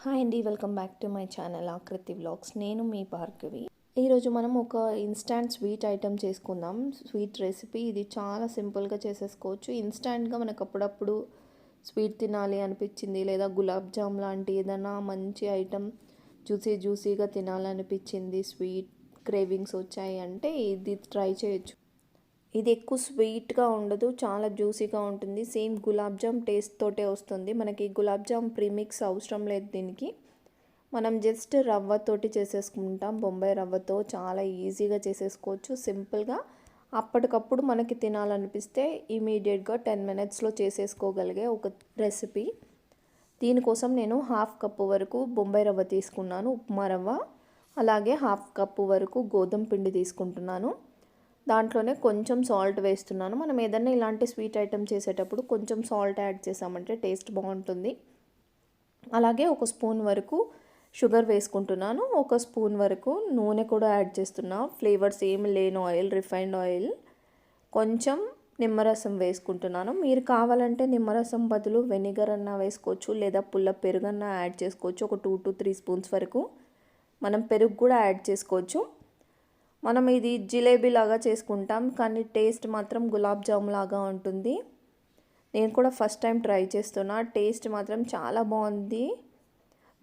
Hi అండి welcome back to my channel Aakruthi vlogs. నేను మీ భార్గవి. ఈరోజు మనం ఒక ఇన్స్టాంట్ స్వీట్ ఐటెం చేసుకుందాం. స్వీట్ రెసిపీ ఇది చాలా సింపుల్గా చేసేసుకోవచ్చు. ఇన్స్టాంట్గా మనకు అప్పుడప్పుడు స్వీట్ తినాలి అనిపించింది లేదా గులాబ్ జామ్ లాంటి ఏదైనా మంచి ఐటెం జ్యూసీ జ్యూసీగా తినాలనిపించింది స్వీట్ క్రేవింగ్స్ వచ్చాయి అంటే ఇది ట్రై చేయొచ్చు. ఇది ఎక్కువ స్వీట్గా ఉండదు చాలా జ్యూసీగా ఉంటుంది. సేమ్ గులాబ్ జామ్ టేస్ట్ తోటే వస్తుంది. మనకి గులాబ్ జామ్ ప్రీమిక్స్ అవసరం లేదు దీనికి. మనం జస్ట్ రవ్వతోటి చేసేసుకుంటాం. బొంబాయి రవ్వతో చాలా ఈజీగా చేసేసుకోవచ్చు. సింపుల్గా అప్పటికప్పుడు మనకి తినాలనిపిస్తే ఇమీడియట్గా టెన్ మినిట్స్లో చేసేసుకోగలిగే ఒక రెసిపీ. దీనికోసం నేను హాఫ్ కప్పు వరకు బొంబాయి రవ్వ తీసుకున్నాను ఉప్మా రవ్వ. అలాగే హాఫ్ కప్పు వరకు గోధుమ పిండి తీసుకుంటున్నాను. దాంట్లోనే కొంచెం సాల్ట్ వేస్తున్నాను. మనం ఏదైనా ఇలాంటి స్వీట్ ఐటెం చేసేటప్పుడు కొంచెం సాల్ట్ యాడ్ చేసామంటే టేస్ట్ బాగుంటుంది. అలాగే ఒక స్పూన్ వరకు షుగర్ వేసుకుంటున్నాను. ఒక స్పూన్ వరకు నూనె కూడా యాడ్ చేస్తున్నా. ఫ్లేవర్స్ ఏమి లేని ఆయిల్ రిఫైన్డ్ ఆయిల్. కొంచెం నిమ్మరసం వేసుకుంటున్నాను. మీరు కావాలంటే నిమ్మరసం బదులు వెనిగర్ అన్న వేసుకోవచ్చు లేదా పుల్ల పెరుగన్న యాడ్ చేసుకోవచ్చు. ఒక టూ టు త్రీ స్పూన్స్ వరకు మనం పెరుగు కూడా యాడ్ చేసుకోవచ్చు. మనం ఇది జిలేబీ లాగా చేసుకుంటాం కానీ టేస్ట్ మాత్రం గులాబ్ జామ్ లాగా ఉంటుంది. నేను కూడా ఫస్ట్ టైం ట్రై చేస్తున్నా టేస్ట్ మాత్రం చాలా బాగుంది.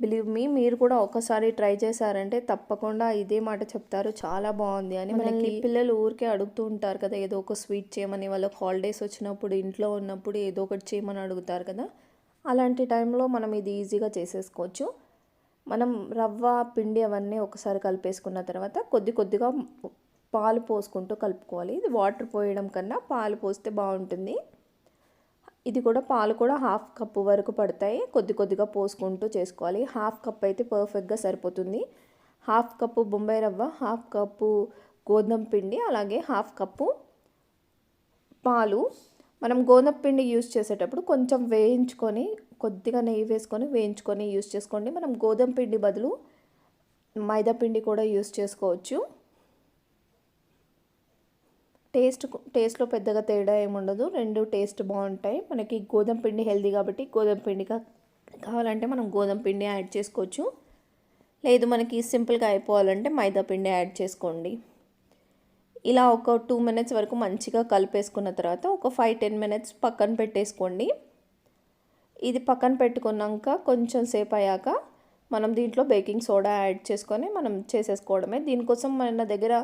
బిలీవ్ మీ మీరు కూడా ఒకసారి ట్రై చేశారంటే తప్పకుండా ఇదే మాట చెప్తారు చాలా బాగుంది అని. మనకి పిల్లలు ఊరికే అడుగుతూ ఉంటారు కదా ఏదో ఒక స్వీట్ చేయమని వాళ్ళకి హాలిడేస్ వచ్చినప్పుడు ఇంట్లో ఉన్నప్పుడు ఏదో ఒకటి చేయమని అడుగుతారు కదా. అలాంటి టైంలో మనం ఇది ఈజీగా చేసేసుకోవచ్చు. మనం రవ్వ పిండి అవన్నీ ఒకసారి కలిపేసుకున్న తర్వాత కొద్ది కొద్దిగా పాలు పోసుకుంటూ కలుపుకోవాలి. ఇది వాటర్ పోయడం కన్నా పాలు పోస్తే బాగుంటుంది. ఇది కూడా పాలు కూడా హాఫ్ కప్పు వరకు పడతాయి. కొద్ది కొద్దిగా పోసుకుంటూ చేసుకోవాలి. హాఫ్ కప్ అయితే పర్ఫెక్ట్గా సరిపోతుంది. హాఫ్ కప్పు బొంబాయి రవ్వ హాఫ్ కప్పు గోధుమ పిండి అలాగే హాఫ్ కప్పు పాలు మనం గోధుమ పిండి యూస్ చేసేటప్పుడు కొంచెం వేయించుకొని కొద్దిగా నెయ్యి వేసుకొని వేయించుకొని యూస్ చేసుకోండి. మనం గోధుమ పిండి బదులు మైదా పిండి కూడా యూజ్ చేసుకోవచ్చు. టేస్ట్ టేస్ట్లో పెద్దగా తేడా ఏముండదు రెండు టేస్ట్ బాగుంటాయి. మనకి గోధుమ పిండి హెల్దీ కాబట్టి గోధుమ పిండిగా కావాలంటే మనం గోధుమ పిండి యాడ్ చేసుకోవచ్చు. లేదు మనకి సింపుల్గా అయిపోవాలంటే మైదా పిండి యాడ్ చేసుకోండి. ఇలా ఒక టూ మినిట్స్ వరకు మంచిగా కలిపేసుకున్న తర్వాత ఒక ఫైవ్ టెన్ మినిట్స్ పక్కన పెట్టేసుకోండి. ఇది పక్కన పెట్టుకున్నాక కొంచెం సేపు అయ్యాక మనం దీంట్లో బేకింగ్ సోడా యాడ్ చేసుకొని మనం చేసేసుకోవడమే. దీనికోసం మన దగ్గర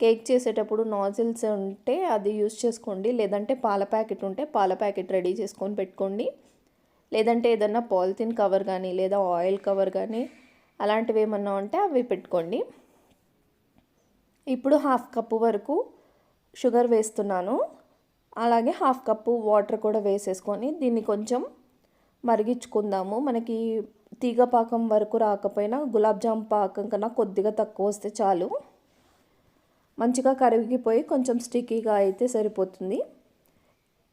కేక్ చేసేటప్పుడు నాజిల్స్ ఉంటే అది యూస్ చేసుకోండి. లేదంటే పాల ప్యాకెట్ ఉంటే పాల ప్యాకెట్ రెడీ చేసుకొని పెట్టుకోండి. లేదంటే ఏదన్నా పాలిథిన్ కవర్ కానీ లేదా ఆయిల్ కవర్ కానీ అలాంటివి ఏమన్నా ఉంటే అవి పెట్టుకోండి. ఇప్పుడు హాఫ్ కప్పు వరకు షుగర్ వేస్తున్నాను. అలాగే హాఫ్ కప్పు వాటర్ కూడా వేసేసుకొని దీన్ని కొంచెం మరిగించుకుందాము. మనకి తీగ పాకం వరకు రాకపోయినా గులాబ్ జామ్ పాకం కన్నా కొద్దిగా తక్కువ వస్తే చాలు. మంచిగా కరిగిపోయి కొంచెం స్టిక్కీగా అయితే సరిపోతుంది.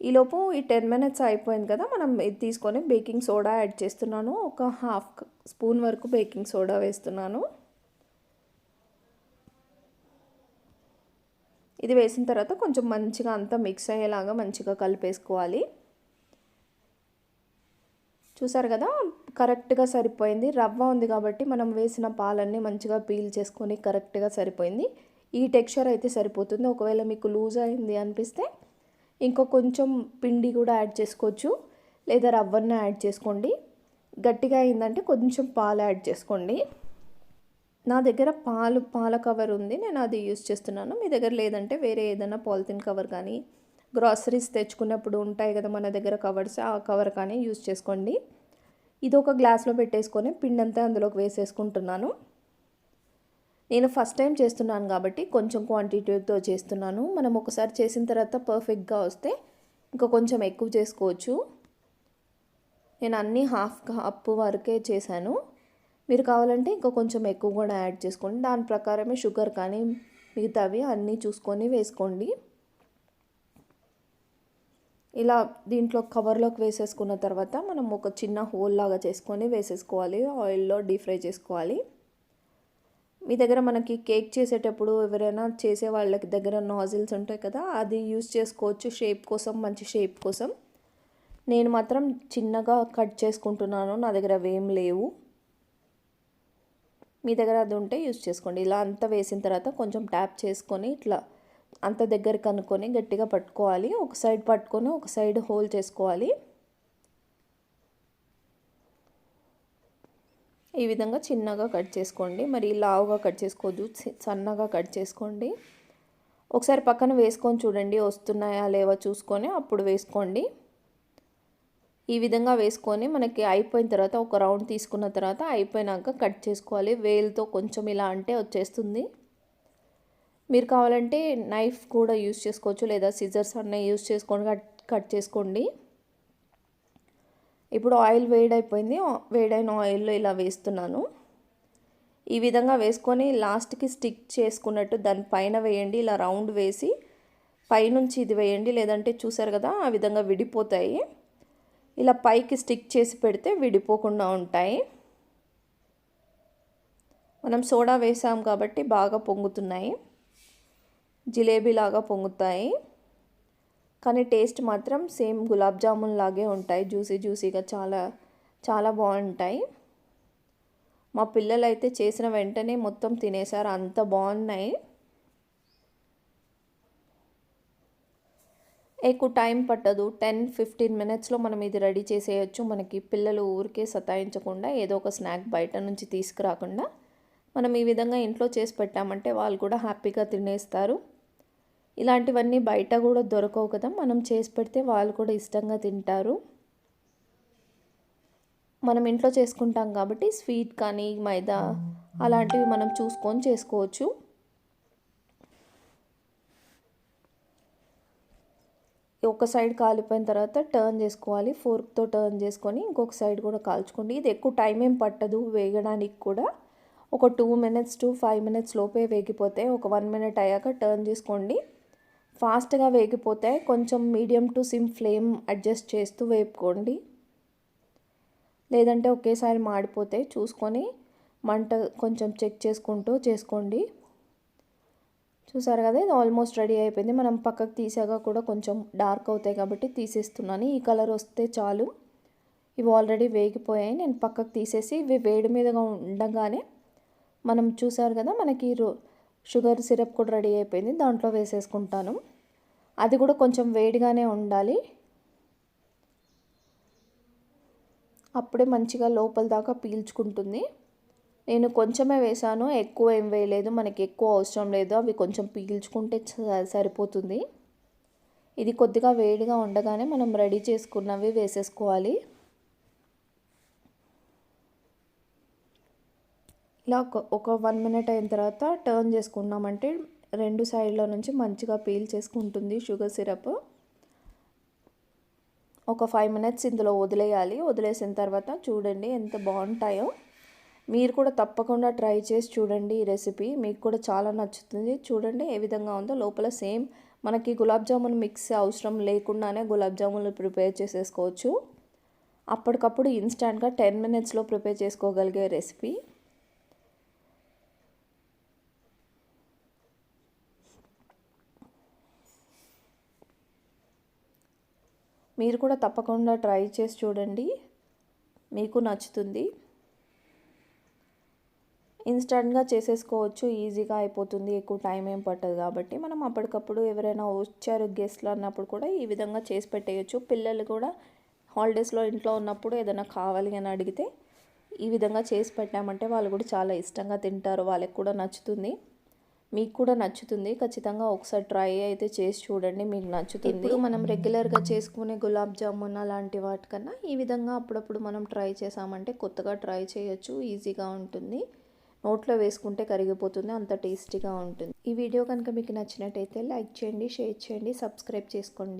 ఈలోపు ఈ టెన్ మినిట్స్ అయిపోయింది కదా మనం ఇది తీసుకొని బేకింగ్ సోడా యాడ్ చేస్తున్నాను. ఒక హాఫ్ స్పూన్ వరకు బేకింగ్ సోడా వేస్తున్నాను. ఇది వేసిన తర్వాత కొంచెం మంచిగా అంతా మిక్స్ అయ్యేలాగా మంచిగా కలిపేసుకోవాలి. చూసారు కదా? కరెక్ట్గా సరిపోయింది. రవ్వ ఉంది కాబట్టి మనం వేసిన పాలన్నీ మంచిగా పీల్ చేసుకొని కరెక్ట్గా సరిపోయింది. ఈ టెక్స్చర్ అయితే సరిపోతుంది. ఒకవేళ మీకు లూజ్ అయింది అనిపిస్తే ఇంకో కొంచెం పిండి కూడా యాడ్ చేసుకోవచ్చు. లేదా రవ్వన్న యాడ్ చేసుకోండి. గట్టిగా అయిందంటే కొంచెం పాలు యాడ్ చేసుకోండి. నా దగ్గర పాలు పాల కవర్ ఉంది. నేను అది యూస్ చేస్తున్నాను. మీ దగ్గర లేదంటే వేరే ఏదైనా పాలిథిన్ కవర్ కానీ గ్రాసరీస్ తెచ్చుకున్నప్పుడు ఉంటాయి కదా మన దగ్గర కవర్స్ ఆ కవర్ కానీ యూస్ చేసుకోండి. ఇది ఒక గ్లాస్లో పెట్టేసుకొని పిండి అంతా అందులోకి వేసేసుకుంటున్నాను. నేను ఫస్ట్ టైం చేస్తున్నాను కాబట్టి కొంచెం క్వాంటిటీతో చేస్తున్నాను. మనం ఒకసారి చేసిన తర్వాత పర్ఫెక్ట్గా వస్తే ఇంకా కొంచెం ఎక్కువ చేసుకోవచ్చు. నేను అన్నీ హాఫ్ కప్ వరకే చేశాను. మీరు కావాలంటే ఇంకా కొంచెం ఎక్కువ కూడా యాడ్ చేసుకోండి. దాని ప్రకారమే షుగర్ కానీ మిగతావి అన్నీ చూసుకొని వేసుకోండి. ఇలా దీంట్లో కవర్లోకి వేసేసుకున్న తర్వాత మనం ఒక చిన్న హోల్ లాగా చేసుకొని వేసేసుకోవాలి. ఆయిల్లో డీప్ ఫ్రై చేసుకోవాలి. మీ దగ్గర మనకి కేక్ చేసేటప్పుడు ఎవరైనా చేసే వాళ్ళకి దగ్గర నాజిల్స్ ఉంటాయి కదా అది యూస్ చేసుకోవచ్చు. షేప్ కోసం మంచి షేప్ కోసం. నేను మాత్రం చిన్నగా కట్ చేసుకుంటున్నాను. నా దగ్గర అవేం లేవు. మీ దగ్గర అది ఉంటే యూస్ చేసుకోండి. ఇలా అంతా వేసిన తర్వాత కొంచెం ట్యాప్ చేసుకొని ఇట్లా అంత దగ్గర కనుక్కొని గట్టిగా పట్టుకోవాలి. ఒక సైడ్ పట్టుకొని ఒక సైడ్ హోల్ చేసుకోవాలి. ఈ విధంగా చిన్నగా కట్ చేసుకోండి. మరి లావుగా కట్ చేసుకోవద్దు సన్నగా కట్ చేసుకోండి. ఒకసారి పక్కన వేసుకొని చూడండి వస్తున్నాయా లేవా చూసుకొని అప్పుడు వేసుకోండి. ఈ విధంగా వేసుకొని మనకి అయిపోయిన తర్వాత ఒక రౌండ్ తీసుకున్న తర్వాత అయిపోయినాక కట్ చేసుకోవాలి. వేలుతో కొంచెం ఇలా అంటే వచ్చేస్తుంది. మీరు కావాలంటే నైఫ్ కూడా యూస్ చేసుకోవచ్చు లేదా సిజర్స్ అన్న యూస్ చేసుకొని కట్ కట్ చేసుకోండి. ఇప్పుడు ఆయిల్ వేడైపోయింది. వేడైన ఆయిల్లో ఇలా వేస్తున్నాను. ఈ విధంగా వేసుకొని లాస్ట్కి స్టిక్ చేసుకున్నట్టు దాని పైన వేయండి. ఇలా రౌండ్ వేసి పైనుంచి ఇది వేయండి. లేదంటే చూసారు కదా ఆ విధంగా విడిపోతాయి. ఇలా పైకి స్టిక్ చేసి పెడితే విడిపోకుండా ఉంటాయి. మనం సోడా వేసాం కాబట్టి బాగా పొంగుతున్నాయి. జిలేబీ లాగా పొంగుతాయి. కానీ టేస్ట్ మాత్రం సేమ్ గులాబ్ జామున్ లాగే ఉంటాయి. జ్యూసీ జ్యూసీగా చాలా చాలా బాగుంటాయి. మా పిల్లలు అయితే చేసిన వెంటనే మొత్తం తినేసారు. అంత బాగున్నాయి. ఎక్కువ టైం పట్టదు. టెన్ ఫిఫ్టీన్ మినిట్స్లో మనం ఇది రెడీ చేసేయచ్చు. మనకి పిల్లలు ఊరికే సతాయించకుండా ఏదో ఒక స్నాక్ బయట నుంచి తీసుకురాకుండా మనం ఈ విధంగా ఇంట్లో చేసి పెట్టామంటే వాళ్ళు కూడా హ్యాపీగా తినేస్తారు. ఇలాంటివన్నీ బయట కూడా దొరకవు కదా. మనం చేసి పెడితే వాళ్ళు కూడా ఇష్టంగా తింటారు. మనం ఇంట్లో చేసుకుంటాం కాబట్టి స్వీట్ కానీ మైదా అలాంటివి మనం చూసుకొని చేసుకోవచ్చు. ఒక సైడ్ కాలిపోయిన తర్వాత టర్న్ చేసుకోవాలి. ఫోర్క్తో టర్న్ చేసుకొని ఇంకొక సైడ్ కూడా కాల్చుకోండి. ఇది ఎక్కువ టైం ఏం పట్టదు వేగడానికి కూడా. ఒక two minutes to five minutes లోపే వేగిపోతే ఒక వన్ మినిట్ అయ్యాక టర్న్ చేసుకోండి. ఫాస్ట్గా వేగిపోతే కొంచెం medium to sim flame adjust చేస్తూ వేపుకోండి. లేదంటే ఒకేసారి మాడిపోతే చూసుకొని మంట కొంచెం చెక్ చేసుకుంటూ చేసుకోండి. చూసారు కదా ఇది ఆల్మోస్ట్ రెడీ అయిపోయింది. మనం పక్కకు తీసాక కూడా కొంచెం డార్క్ అవుతాయి కాబట్టి తీసేస్తున్నాను. ఈ కలర్ వస్తే చాలు. ఇవి ఆల్రెడీ వేగిపోయాయి. నేను పక్కకు తీసేసి ఇవి వేడి మీదగా ఉండగానే మనం చూసారు కదా మనకి షుగర్ సిరప్ కూడా రెడీ అయిపోయింది. దాంట్లో వేసేసుకుంటాను. అది కూడా కొంచెం వేడిగానే ఉండాలి. అప్పుడే మంచిగా లోపల దాకా పీల్చుకుంటుంది. నేను కొంచెమే వేసాను ఎక్కువ ఏం వేయలేదు మనకి ఎక్కువ అవసరం లేదు అవి కొంచెం పీల్చుకుంటే సరిపోతుంది. ఇది కొద్దిగా వేడిగా ఉండగానే మనం రెడీ చేసుకున్నవి వేసేసుకోవాలి. ఇలా ఒక వన్ మినిట్ అయిన తర్వాత టర్న్ చేసుకున్నామంటే రెండు సైడ్ల నుంచి మంచిగా పీల్ చేసుకుంటుంది షుగర్ సిరప్. ఒక ఫైవ్ మినిట్స్ ఇందులో వదిలేయాలి. వదిలేసిన తర్వాత చూడండి ఎంత బాగుంటాయో. మీరు కూడా తప్పకుండా ట్రై చేసి చూడండి ఈ రెసిపీ. మీకు కూడా చాలా నచ్చుతుంది. చూడండి ఏ విధంగా ఉందో. లోపల సేమ్ మనకి గులాబ్ జామున్ మిక్స్ అవసరం లేకుండానే గులాబ్ జామున్లు ప్రిపేర్ చేసేసుకోవచ్చు. అప్పటికప్పుడు ఇన్స్టాంట్గా టెన్ మినిట్స్లో ప్రిపేర్ చేసుకోగలిగే రెసిపీ. మీరు కూడా తప్పకుండా ట్రై చేసి చూడండి. మీకు నచ్చుతుంది. ఇన్స్టంట్గా చేసేసుకోవచ్చు ఈజీగా అయిపోతుంది ఎక్కువ టైం ఏం పట్టదు కాబట్టి మనం అప్పటికప్పుడు ఎవరైనా వచ్చారు గెస్ట్లు అన్నప్పుడు కూడా ఈ విధంగా చేసి పెట్టేయచ్చు. పిల్లలు కూడా హాలిడేస్లో ఇంట్లో ఉన్నప్పుడు ఏదైనా కావాలి అని అడిగితే ఈ విధంగా చేసి పెట్టామంటే వాళ్ళు కూడా చాలా ఇష్టంగా తింటారు వాళ్ళకి కూడా నచ్చుతుంది. మీకు కూడా నచ్చుతుంది. ఖచ్చితంగా ఒకసారి ట్రై అయితే చేసి చూడండి మీకు నచ్చుతుంది. ఇప్పుడు మనం రెగ్యులర్గా చేసుకునే గులాబ్ జామున్ అలాంటి వాటికన్నా ఈ విధంగా అప్పుడప్పుడు మనం ట్రై చేసామంటే కొత్తగా ట్రై చేయొచ్చు ఈజీగా ఉంటుంది. నోట్లో వేసుకుంటే కరిగిపోతుంది అంత టేస్టీగా ఉంటుంది. ఈ వీడియో కనుక మీకు నచ్చినట్టయితే లైక్ చేయండి షేర్ చేయండి సబ్స్క్రైబ్ చేసుకోండి.